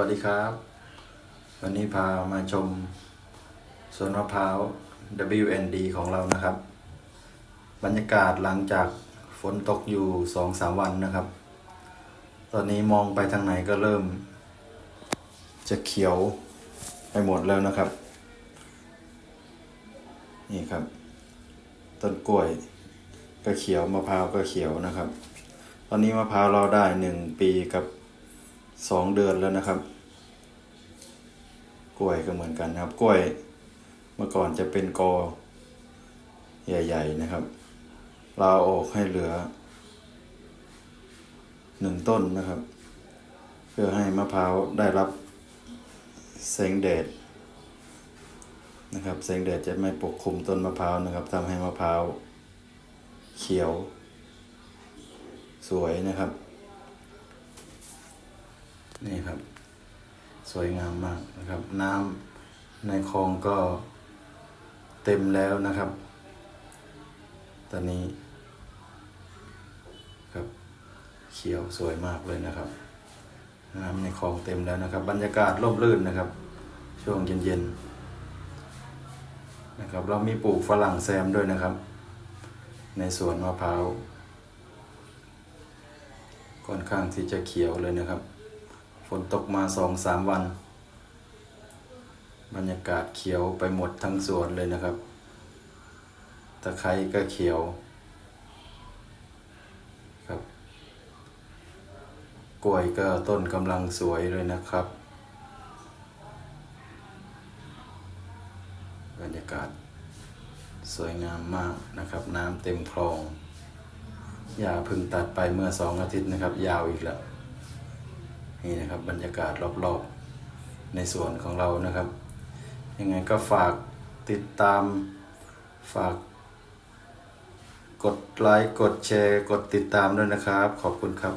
วัสดีครับ วันนี้พามาชมสวนมะพร้าว WND ของเรานะครับ บรรยากาศหลังจากฝนตกอยู่สองสามวันนะครับ ตอนนี้มองไปทางไหนก็เริ่ม จะเขียวไปหมดแล้วนะครับ นี่ครับ ต้นกล้วยก็เขียวมะพร้าวก็เขียวนะครับ ตอนนี้มะพร้าวเราได้หนึ่งปีกับ สองเดือนแล้วนะครับ กล้วยก็เหมือนกันนะครับ กล้วยเมื่อก่อนจะเป็นกอ ใหญ่ ๆนะครับเราเอาออกให้เหลือหนึ่งต้นนะครับ เพื่อให้มะพร้าวได้รับแสงแดดนะครับแสงแดดจะไม่ปกคลุมต้นมะพร้าวนะครับทำให้มะพร้าวเขียว สวยนะครับ นี่ครับ สวยงามมากนะครับ น้ำในคลองก็เต็มแล้วนะครับ ตอนนี้ครับเขียวสวยมากเลยนะครับ น้ำในคลองเต็มแล้วนะครับ บรรยากาศร่มรื่นนะครับ ช่วงเย็นๆนะครับ เรามีปลูกฝรั่งแซมด้วยนะครับ ในสวนมะพร้าวค่อนข้างที่จะเขียวเลยนะครับ ฝนตกมาสองสามวัน บรรยากาศเขียวไปหมดทั้งสวนเลยนะครับ ตะไคร้ก็เขียวครับ กล้วยก็ต้นกำลังสวยเลยนะครับ บรรยากาศสวยงามมากนะครับ น้ำเต็มคลองอย่าพึ่งตัดไปเมื่อสองอาทิตย์นะครับ ยาวอีกแล้ว นี่นะครับบรรยากาศรอบๆในสวนของเรานะครับ ยังไงก็ฝากติดตามฝาก กดไลค์กดแชร์ กดติดตามด้วยนะครับ ขอบคุณครับ